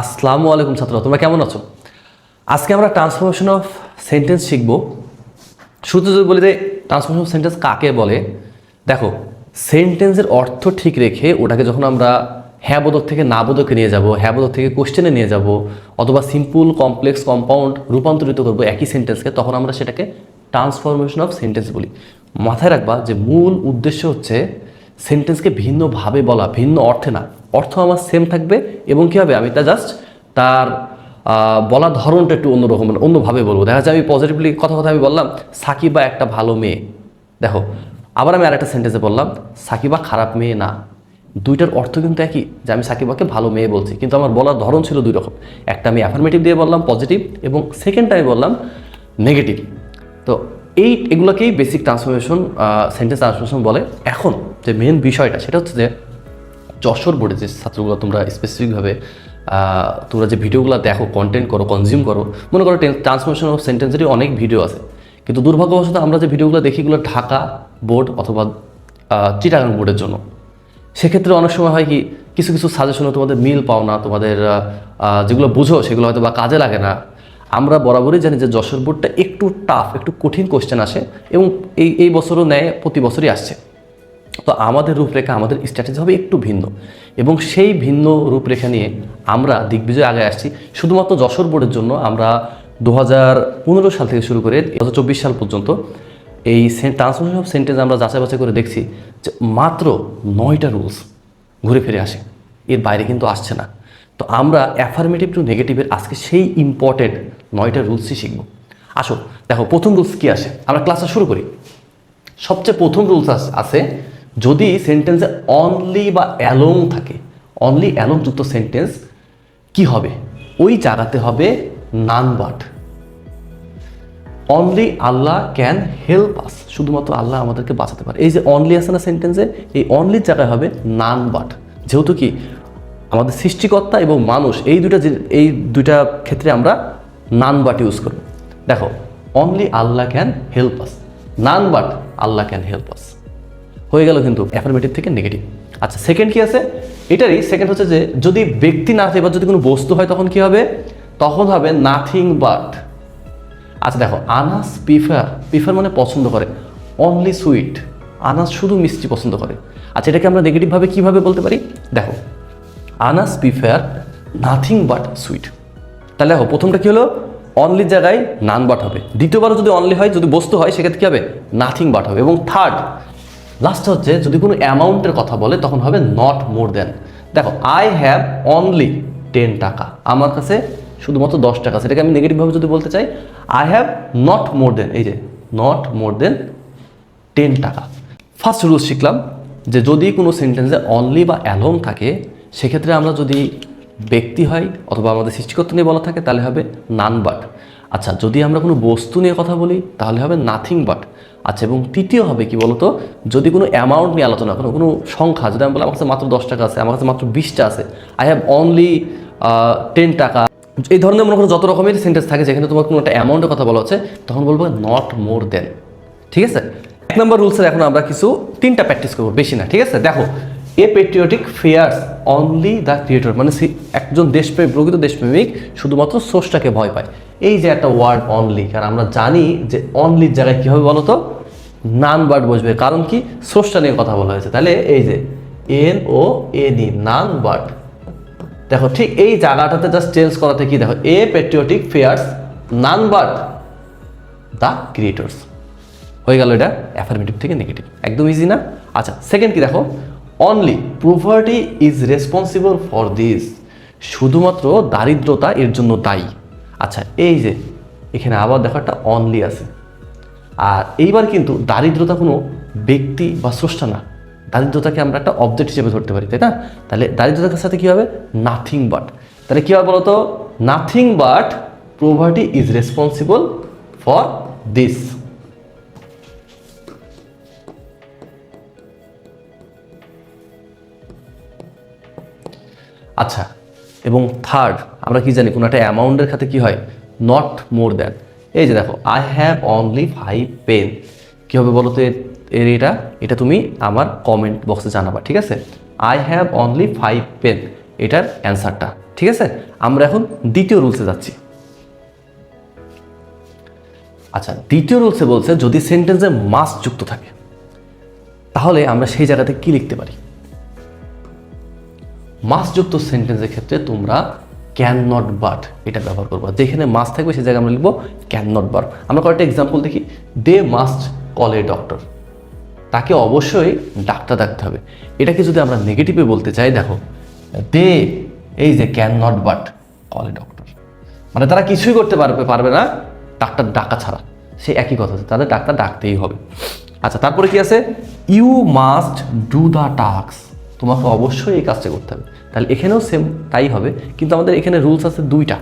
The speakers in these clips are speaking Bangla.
আসসালামু আলাইকুম ছাত্র তোমরা কেমন আছো? আজকে আমরা ট্রান্সফরমেশন অফ সেন্টেন্স শিখব। শুরুতে যদি বলি যে ট্রান্সফরমেশন অফ সেন্টেন্স কাকে বলে, দেখো সেন্টেন্সের অর্থ ঠিক রেখে ওটাকে যখন আমরা হ্যাঁ বোধক থেকে না বোধকে নিয়ে যাব হ্যাঁ বোধক থেকে কোশ্চেনে নিয়ে যাব, অথবা সিম্পল কমপ্লেক্স কম্পাউন্ড রূপান্তরিত করব একই সেন্টেন্সকে তখন আমরা সেটাকে ট্রান্সফরমেশন অফ সেন্টেন্স বলি। মাথায় রাখবা যে মূল উদ্দেশ্য হচ্ছে সেন্টেন্সকে ভিন্নভাবে বলা, ভিন্ন অর্থে না। অর্থ আমার সেম থাকবে এবং কী হবে? আমি তা জাস্ট তার বলার ধরনটা একটু অন্যরকম মানে অন্যভাবে বলব। দেখা যায় আমি পজিটিভলি কথা কথা আমি বললাম, সাকিবা একটা ভালো মেয়ে। দেখো, আবার আমি আরেকটা সেন্টেন্সে বললাম, সাকিবা খারাপ মেয়ে না। দুইটার অর্থ কিন্তু একই, যে আমি সাকিবাকে ভালো মেয়ে বলছি। কিন্তু আমার বলার ধরন ছিল দুই রকম। একটা আমি অ্যাফার্মেটিভ দিয়ে বললাম পজিটিভ এবং সেকেন্ডটা আমি বললাম নেগেটিভ তো এই, এগুলোকেই বেসিক ট্রান্সফরমেশন সেন্টেন্স ট্রান্সফরমেশন বলে। এখন যে মেন বিষয়টা, সেটা হচ্ছে যে যশোর বোর্ডে যে ছাত্রগুলো তোমরা স্পেসিফিকভাবে তোমরা যে ভিডিওগুলো দেখো কন্টেন্ট করো কনজিউম করো, মনে করো ট্রান্সফরমেশন অফ সেন্টেন্সেরই অনেক ভিডিও আছে। কিন্তু দুর্ভাগ্যবশত আমরা যে ভিডিওগুলো দেখি, এগুলো ঢাকা বোর্ড অথবা চিটাগাং বোর্ডের জন্য। সেক্ষেত্রে অনেক সময় হয় কি, কিছু কিছু সাজেশনে তোমাদের মিল পাও না, তোমাদের যেগুলো বুঝো, সেগুলো হয়তো বা কাজে লাগে না। আমরা বরাবরই জানি যে যশোর বোর্ডটা একটু টাফ একটু কঠিন কোশ্চেন আসে এবং এই এই বছরও নেয়, প্রতি বছরই আসছে। তো আমাদের রূপরেখা আমাদের স্ট্র্যাটেজি হবে একটু ভিন্ন। এবং সেই ভিন্ন রূপরেখা নিয়ে আমরা দিগ্বিজয় আগে আসছি। শুধুমাত্র যশোর বোর্ডের জন্য আমরা দু সাল থেকে শুরু করে দু সাল পর্যন্ত এই ট্রান্সফরমেশন অফ সেন্টেন্স আমরা যাচাই বাছাই করে দেখছি যে মাত্র নয়টা রুলস ঘুরে ফিরে আসে। এর বাইরে কিন্তু আসছে না। তো আমরা অ্যাফার্মেটিভ টু নেগেটিভের আজকে সেই ইম্পর্টেন্ট নয়টা রুলসই শিখব। আসো, দেখো, প্রথম রুলস কি আসে? আমরা ক্লাসটা শুরু করি। সবচেয়ে প্রথম রুলস আছে যদি সেন্টেন্সে অনলি বা অ্যালং থাকে অনলি অ্যালং যুক্ত সেন্টেন্স কি হবে? ওই জায়গাতে হবে none but only Allah can help us শুধুমাত্র আল্লাহ আমাদেরকে বাঁচাতে পারে। এই যে অনলি আছে না সেন্টেন্সে এই অনলির জায়গায় হবে নান বাট যেহেতু কি আমাদের সৃষ্টিকর্তা এবং মানুষ, এই দুইটা যে- এই দুইটা ক্ষেত্রে আমরা নান বাট ইউজ করব। দেখো only Allah can help us none but Allah can help us হয়ে গেল কিন্তু অ্যাফার্মেটিভ থেকে নেগেটিভ আচ্ছা সেকেন্ড কি আছে? এটারই সেকেন্ড হচ্ছে যে, যদি ব্যক্তি না থাকে বা যদি কোনো বস্তু হয়, তখন কি হবে? তখন হবে নাথিং বাট আচ্ছা দেখো, আনাস প্রিফার প্রিফার মানে পছন্দ করে অনলি সুইট আনাস শুধু মিষ্টি পছন্দ করে। আচ্ছা এটাকে আমরা নেগেটিভভাবে কীভাবে বলতে পারি? দেখো, Anas prefer nothing but sweet তাহলে দেখো, প্রথমটা কী হলো? অনলি জায়গায় নান বাট হবে। দ্বিতীয়বারও যদি অনলি হয়, যদি বস্তু হয়, সেক্ষেত্রে কী হবে? নাথিং বাট হবে। এবং থার্ড লাস্ট হচ্ছে, যদি কোনো অ্যামাউন্টের কথা বলে, তখন হবে নট মোর দেন দেখো আই হ্যাভ অনলি টেন টাকা। আমার কাছে শুধুমাত্র দশ টাকা সেটাকে আমি নেগেটিভভাবে যদি বলতে চাই I have not more than এই যে নট মোর দেন টেন টাকা। ফার্স্ট রুল শিখলাম যে যদি কোনো সেন্টেন্সে অনলি বা অ্যালং থাকে, সেক্ষেত্রে আমরা যদি ব্যক্তি হয় অথবা আমাদের সৃষ্টিকর্তা নিয়ে বলা থাকে, তাহলে হবে নান বাট আচ্ছা যদি আমরা কোনো বস্তু নিয়ে কথা বলি, তাহলে হবে নাথিং বাট আচ্ছা এবং তৃতীয় হবে কি বলতো? যদি কোনো অ্যামাউন্ট নিয়ে আলোচনা করো, কোনো সংখ্যা যদি আমি বলি আমার কাছে মাত্র দশ টাকা আছে, আমার কাছে মাত্র বিশটা আছে আই হ্যাভ অনলি টেন টাকা। এই ধরনের মনে করো যত রকমের সেন্টেন্স থাকে, যেখানে তোমার কোনো একটা অ্যামাউন্টের কথা বলা হচ্ছে, তখন বলব নট মোর দেন ঠিক আছে? এক নম্বর রুলসের এখন আমরা কিছু তিনটা প্র্যাকটিস করব, বেশি না, ঠিক আছে? দেখো a patriotic fears only the creator মানে একজন দেশপ্রেমিক, প্রকৃত দেশপ্রেমিক শুধুমাত্র সোর্সটাকে ভয় পায়। এই যে একটা ওয়ার্ড অনলি কারণ আমরা জানি যে অনলির জায়গায় কী হবে বলো তো নান ওয়ার্ড বসবে। কারণ কি? সোর্সটা নিয়ে কথা বলা হয়েছে। তাহলে এই যে N O N E none bird দেখো, ঠিক এই জায়গাটাতে জাস্ট চেঞ্জ করাতে কি? দেখো, a patriotic fears none but the creators. হয়ে গেল এটা অ্যাফার্মেটিভ থেকে নেগেটিভ একদম ইজি না? আচ্ছা সেকেন্ড কি দেখো? Only poverty is responsible for this শুধুমাত্র দারিদ্রতা এর জন্য দায়ী। আচ্ছা এই যে, এখানে আবার দেখো একটা অনলি আছে। আর এইবার কিন্তু দারিদ্রতা কোনো ব্যক্তি বা স্রষ্টা না। দারিদ্রতাকে আমরা একটা অবজেক্ট হিসেবে ধরতে পারি, তাই না? তাহলে দারিদ্রতার সাথে কী হবে? নাথিং বাট তাহলে কী হবে বলতো? Nothing but poverty is responsible for this আচ্ছা এবং থার্ড আমরা কি জানি? কোনো একটা অ্যামাউন্টের খাতে কি হয়? নট মোর দ্যান এই যে দেখো I have only five pen কী হবে বলো তো এর- এটা? এটা তুমি আমার কমেন্ট বক্সে জানাবা, ঠিক আছে? I have only five pen এটার অ্যান্সারটা ঠিক আছে? আমরা এখন দ্বিতীয় রুলসে যাচ্ছি। আচ্ছা দ্বিতীয় রুলসে বলছে, যদি সেন্টেন্সে মাস যুক্ত থাকে, তাহলে আমরা সেই জায়গাতে কি লিখতে পারি? মাস যুক্ত সেন্টেন্সের ক্ষেত্রে তোমরা ক্যান নট বাট এটা ব্যবহার করব। যেখানে মাস্ট থাকবে সেই জায়গায় আমরা লিখব ক্যান নট বাট আমরা কয়েকটা এক্সাম্পল দেখি। They must call a doctor তাকে অবশ্যই ডাক্তার ডাকতে হবে। এটাকে যদি আমরা নেগেটিভে বলতে চাই, দেখো দে এই যে can not but call a doctor মানে তারা কিছুই করতে পারবে পারবে না, ডাক্তার ডাকা ছাড়া। সে একই কথা আছে। তাদের ডাক্তার ডাকতেই হবে। আচ্ছা তারপরে কি আছে? You must do the task তোমাকে অবশ্যই এই কাজটা করতে হবে। তাহলে এখানেও সেম তাই হবে, কিন্তু আমাদের এখানে রুলস আছে দুইটা।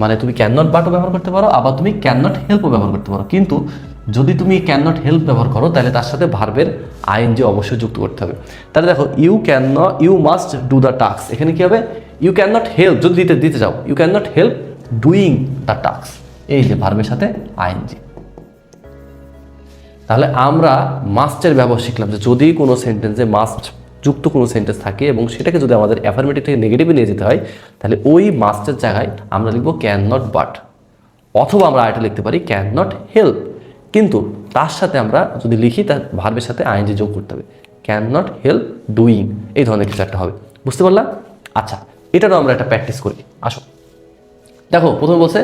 মানে তুমি ক্যান নট বাটও ব্যবহার করতে পারো, আবার তুমি ক্যান নট হেল্পও ব্যবহার করতে পারো। কিন্তু যদি তুমি ক্যান নট হেল্প ব্যবহার করো, তাহলে তার সাথে ভার্বের আইএনজি অবশ্যই যুক্ত করতে হবে। তাহলে দেখো you can not you must do the task এখানে কী হবে? ইউ ক্যান নট হেল্প যদি দিতে দিতে যাও you can not help doing the task এই যে ভার্বের সাথে আইএনজি তাহলে আমরা মাস্টের ব্যবহার শিখলাম যে যদি কোনো সেন্টেন্সে মাস্ট যুক্ত কোনো সেন্টেন্স থাকে এবং সেটাকে যদি আমাদের অ্যাফার্মেটিভ থেকে নেগেটিভে নিয়ে যেতে হয়, তাহলে ওই মাস্টের জায়গায় আমরা লিখব ক্যান নট বাট অথবা আমরা আরেকটা লিখতে পারি ক্যান নট হেল্প কিন্তু তার সাথে আমরা যদি লিখি, তার ভার্বের সাথে আইনজি যোগ করতে হবে। ক্যান নট হেল্প ডুইং এই ধরনের কিছু একটা হবে। বুঝতে পারলাম? আচ্ছা এটারও আমরা একটা প্র্যাকটিস করি। আসো। দেখো, প্রথমে বলছে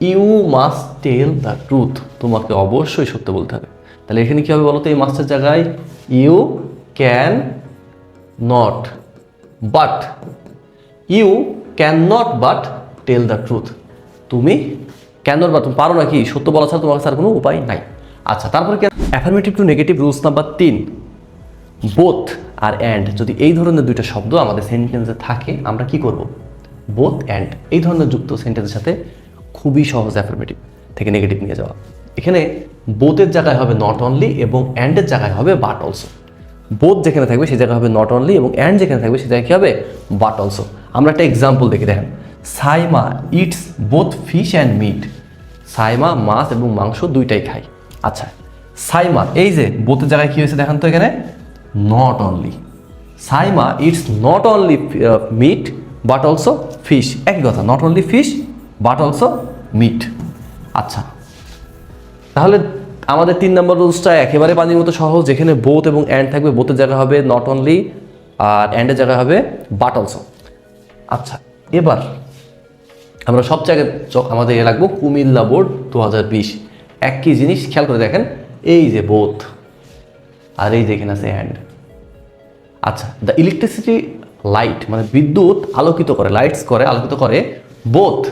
you must tell the truth তোমাকে অবশ্যই সত্য বলতে হবে। তাহলে এখানে কী হবে বলো তো, এই মাস্টের জায়গায় you can but you can not but tell the truth তুমি ক্যান নট বাট তুমি পারো নাকি? সত্য বলা ছাড়া তোমার কাছে আর কোনো উপায় নাই। আচ্ছা তারপরে কি affirmative to negative rules number তিন। বোথ আর অ্যান্ড যদি এই ধরনের দুইটা শব্দ আমাদের সেন্টেন্সে থাকে, আমরা কি করব? বোথ অ্যান্ড এই ধরনের যুক্ত সেন্টেন্সের সাথে খুবই সহজ অ্যাফার্মেটিভ থেকে নেগেটিভ নিয়ে যাওয়া। এখানে বোথের জায়গায় হবে নট অনলি এবং অ্যান্ডের জায়গায় হবে বাট অলসো বোথ যেখানে থাকবে সেই জায়গায় হবে নট অনলি এবং অ্যান্ড যেখানে থাকবে সেই জায়গায় কী হবে? বাট অলসো আমরা একটা এক্সাম্পল দেখি, দেখেন। Saima it's both fish and meat Saima, মাছ এবং মাংস দুইটাই খায়। আচ্ছা সাইমা, এই যে বোথের জায়গায় কী হয়েছে দেখান তো এখানে? Not only Saima it's not only meat but also fish একই কথা not only fish but also meat আচ্ছা তাহলে আমাদের তিন নম্বর রুলসটা একেবারে পানির মতো সহজ। যেখানে বোথ এবং অ্যান্ড থাকবে। বোথের জায়গা হবে নট অনলি আর অ্যান্ডের জায়গা হবে বাট অলসো আচ্ছা এবার আমরা সব জায়গায় আমাদের এ লাগবো কুমিল্লা বোর্ড দু হাজার বিশ। একই জিনিস খেয়াল করে দেখেন। এই যে বোথ আর এই যে এখানে আছে অ্যান্ড আচ্ছা দ্য ইলেকট্রিসিটি লাইট মানে বিদ্যুৎ আলোকিত করে লাইটস করে, আলোকিত করে বোথ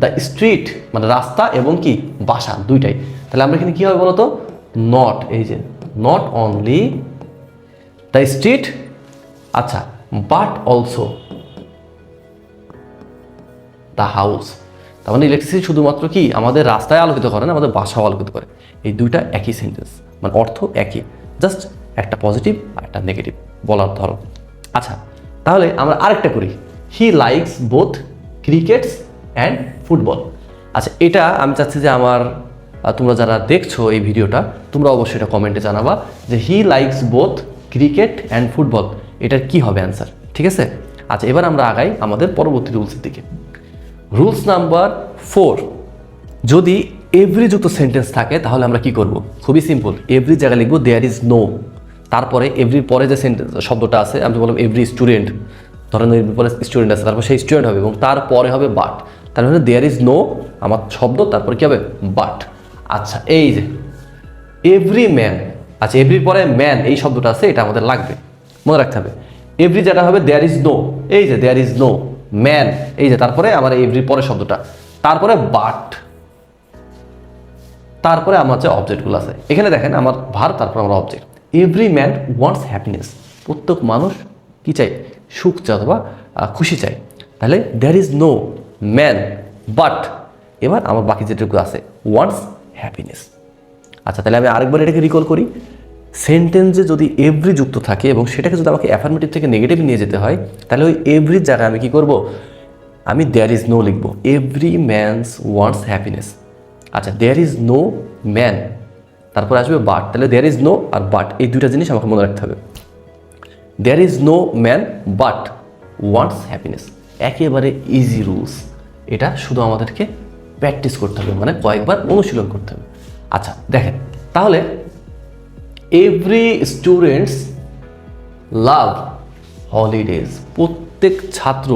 দ্য স্ট্রিট মানে রাস্তা এবং কি? বাসা, দুইটাই। তাহলে আমরা এখানে কী হবে বলতো? নট এই যে নট অনলি দ্য স্ট্রিট আচ্ছা বাট অলসো দ্য হাউস তার মানে ইলেকট্রিসিটি শুধুমাত্র কি? আমাদের রাস্তায় আলোকিত করে না, আমাদের বাসাও আলোকিত করে। এই দুইটা একই সেন্টেন্স মানে অর্থ একই। জাস্ট একটা পজিটিভ আর একটা নেগেটিভ বলার ধরন। আচ্ছা তাহলে আমরা আরেকটা করি। He likes both crickets and football আচ্ছা এটা আমি চাচ্ছি যে আমার তোমরা যারা দেখছ এই ভিডিওটা, তোমরা অবশ্যই এটা কমেন্টে জানাবা যে he likes both cricket and football এটার কি হবে অ্যান্সার ঠিক আছে? আচ্ছা এবার আমরা আগাই আমাদের পরবর্তী রুলসের দিকে। রুলস নাম্বার ফোর যদি এভরি যুক্ত সেন্টেন্স থাকে, তাহলে আমরা কি করব? খুবই সিম্পল এভরি জায়গায় লিখব দেয়ার ইজ নো তারপরে এভরির পরে যে সেন্টেন্স শব্দটা আছে, আমি বললাম এভরি স্টুডেন্ট ধরেন এর পরে স্টুডেন্ট আছে, তারপর সেই স্টুডেন্ট হবে এবং তারপরে হবে বাট তার মানে দেয়ার ইজ নো আমার শব্দ, তারপরে কি হবে? বাট আচ্ছা এই যে এভরি ম্যান আচ্ছা এভরির পরে ম্যান এই শব্দটা আছে, এটা আমাদের লাগবে, মনে রাখতে হবে। এভরি যেটা হবে দেয়ার ইজ নো এই যে দেয়ার ইজ নো ম্যান এই যে, তারপরে আমার এভরির পরে শব্দটা। তারপরে বাট তারপরে আমার যে অবজেক্টগুলো আছে। এখানে দেখেন, আমার ভার তারপর আমার object every man wants happiness প্রত্যেক মানুষ কি চাই সুখ চায় অথবা খুশি চায়। তাহলে there is no man but এবার আমার বাকি যেটুকু আছে ওয়ান্টস হ্যাপিনেস আচ্ছা তাহলে আমি আরেকবার এটাকে রিকল করি। সেন্টেন্সে যদি এভরি যুক্ত থাকে এবং সেটাকে যদি আমাকে অ্যাফার্মেটিভ থেকে নেগেটিভ নিয়ে যেতে হয়, তাহলে ওই এভরির জায়গায় আমি কি করব? আমি দেয়ার ইজ নো লিখব। এভরি ম্যানস ওয়ান্টস হ্যাপিনেস আচ্ছা দেয়ার ইজ নো ম্যান তারপর আসবে বাট তাহলে দেয়ার ইজ নো আর বাট এই দুইটা জিনিস আমাকে মনে রাখতে হবে। There is no man but wants happiness একেবারে ইজি রুলস এটা শুধু আমাদেরকে প্র্যাকটিস করতে হবে মানে কয়েকবার অনুশীলন করতে হবে। আচ্ছা দেখেন, তাহলে এভরি স্টুডেন্টস লাভ হলিডেজ প্রত্যেক ছাত্র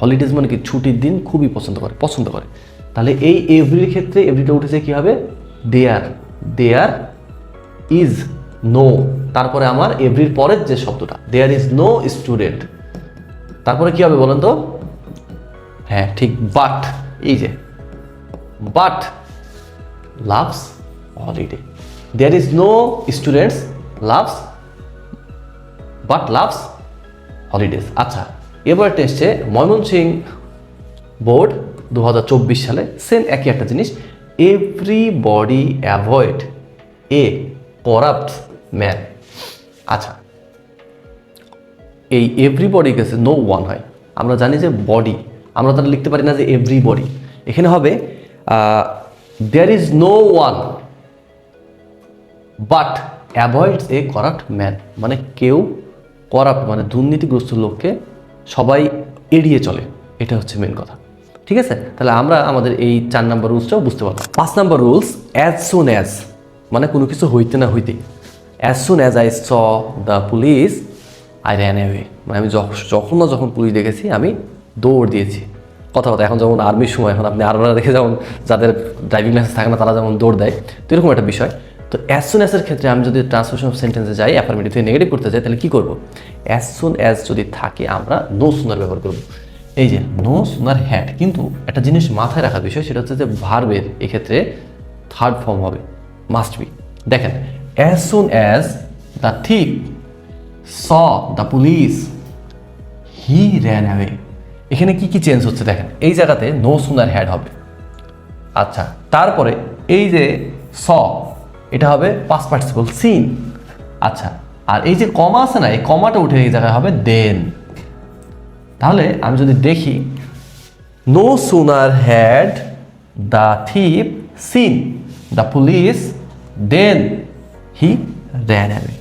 হলিডেজ মানে কি? ছুটির দিন খুবই পছন্দ করে পছন্দ করে। তাহলে এই এভরির ক্ষেত্রে এভরিটা উঠেছে কী হবে? দেয়ার দেয়ার ইজ নো তারপরে আমার এভরির পরের যে শব্দটা দেয়ার ইজ নো স্টুডেন্ট তারপরে কী হবে বলেন তো? হ্যাঁ ঠিক বাট এই যে but loves holiday there is no students loves but loves holidays আচ্ছা এবার এসছে ময়মনসিং বোর্ড দু সালে। সেম একই একটা জিনিস। Everybody avoid a corrupt man আচ্ছা এই এভরিবডি কাছে নো ওয়ান হয়। আমরা জানি যে বডি আমরা তাহলে লিখতে পারি না যে এভরিবডি এখানে হবে there is no one but avoids a corrupt man মানে কেউ করাপ্ট মানে দুর্নীতিগ্রস্ত লোককে সবাই এড়িয়ে চলে। এটা হচ্ছে মেন কথা। ঠিক আছে? তাহলে আমরা আমাদের এই চার নাম্বার রুলসটাও বুঝতে পারব পাঁচ number rules as soon as মানে কোনো কিছু হইতে না হইতে as soon as I saw the police I ran away মানে আমি যখন যখন না যখন পুলিশ দেখেছি, আমি দৌড় দিয়েছি। কথা কথা এখন যেমন আর্মির সময়, এখন আপনি আর্মারা দেখে যেমন যাদের ড্রাইভিং লাইসেন্স থাকে না, তারা যেমন দৌড় দেয়, তো এরকম একটা বিষয়। তো অ্যাজ সুন অ্যাজের ক্ষেত্রে আমি যদি ট্রান্সলেশন অফ সেন্টেন্সে যাই অ্যাফার্মেটিভ থেকে নেগেটিভ করতে যাই, তাহলে কী করব? অ্যাজ সুন অ্যাজ যদি থাকে, আমরা নো সুনার ব্যবহার করব। এই যে নো সুনার হ্যাড কিন্তু একটা জিনিস মাথায় রাখার বিষয়, সেটা হচ্ছে যে ভার্বের এক্ষেত্রে থার্ড ফর্ম হবে মাস্ট বি দেখেন as soon as the thief saw the police he ran away এখানে কি কি চেঞ্জ হচ্ছে দেখেন, এই জায়গাতে নো সুনার হ্যাড হবে। আচ্ছা তারপরে এই যে স, এটা হবে পাস পার্টিসিপল সিন আচ্ছা আর এই যে কমা আছে না, এই কমাটা উঠে এই জায়গায় হবে দেন তাহলে আমি যদি দেখি no sooner had the thief seen the police then he ran away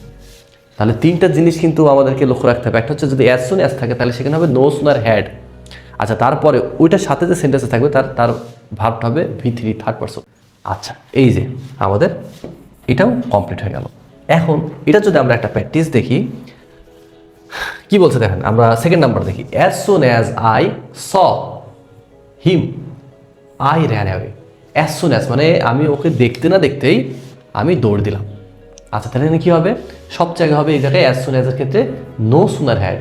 তাহলে তিনটা জিনিস কিন্তু আমাদেরকে লক্ষ্য রাখতে হবে। একটা হচ্ছে যদি অ্যাজ সুন অ্যাজ থাকে, তাহলে সেখানে হবে নো সুনার হ্যাড আচ্ছা তারপরে ওইটার সাথে যে সেন্টেন্সে থাকবে, তার তার ভাবটা হবে ভি থ্রি থার্ড পার্সন আচ্ছা এই যে আমাদের, এটাও কমপ্লিট হয়ে গেল। এখন এটা যদি আমরা একটা প্র্যাকটিস দেখি, কি বলছে দেখেন, আমরা সেকেন্ড নাম্বার দেখি। As soon as I saw him I ran away as soon as মানে আমি ওকে দেখতে না দেখতেই আমি দৌড় দিলাম। আচ্ছা তাহলে এখানে কী হবে? সব জায়গায় হবে এই জায়গায় অ্যাজ সুন অ্যাজের ক্ষেত্রে no sooner had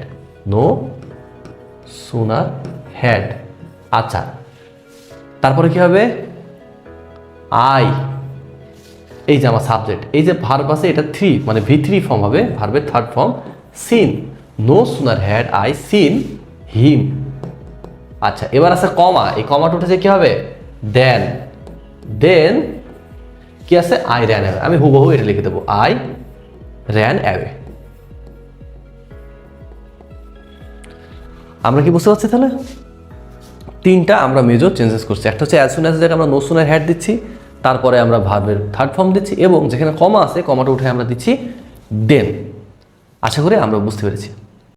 no sooner had আচ্ছা তারপরে কি হবে? আই এই যে আমার সাবজেক্ট এই যে ভার্ব আছে, এটা থ্রি মানে ভি থ্রি ফর্ম হবে ভার্বের third form seen no sooner had I seen him আচ্ছা এবার আছে কমা এই কমাটা উঠেছে কি হবে? দেন দেন কি আছে? আই র্যান অ্যাওয়ে আমি হুবহু এটা লিখে দেবো। আই র্যান অ্যাওয়ে আমরা কি বুঝতে পারছি তাহলে? তিনটা আমরা মেজর চেঞ্জেস করছি। একটা হচ্ছে অ্যাজ সুন জায়গায় আমরা নোসুনের হ্যাড দিচ্ছি, তারপরে আমরা ভার্বের থার্ড ফর্ম দিচ্ছি এবং যেখানে কমা আছে কমাটা উঠে আমরা দিচ্ছি দেন আশা করি আমরা বুঝতে পেরেছি।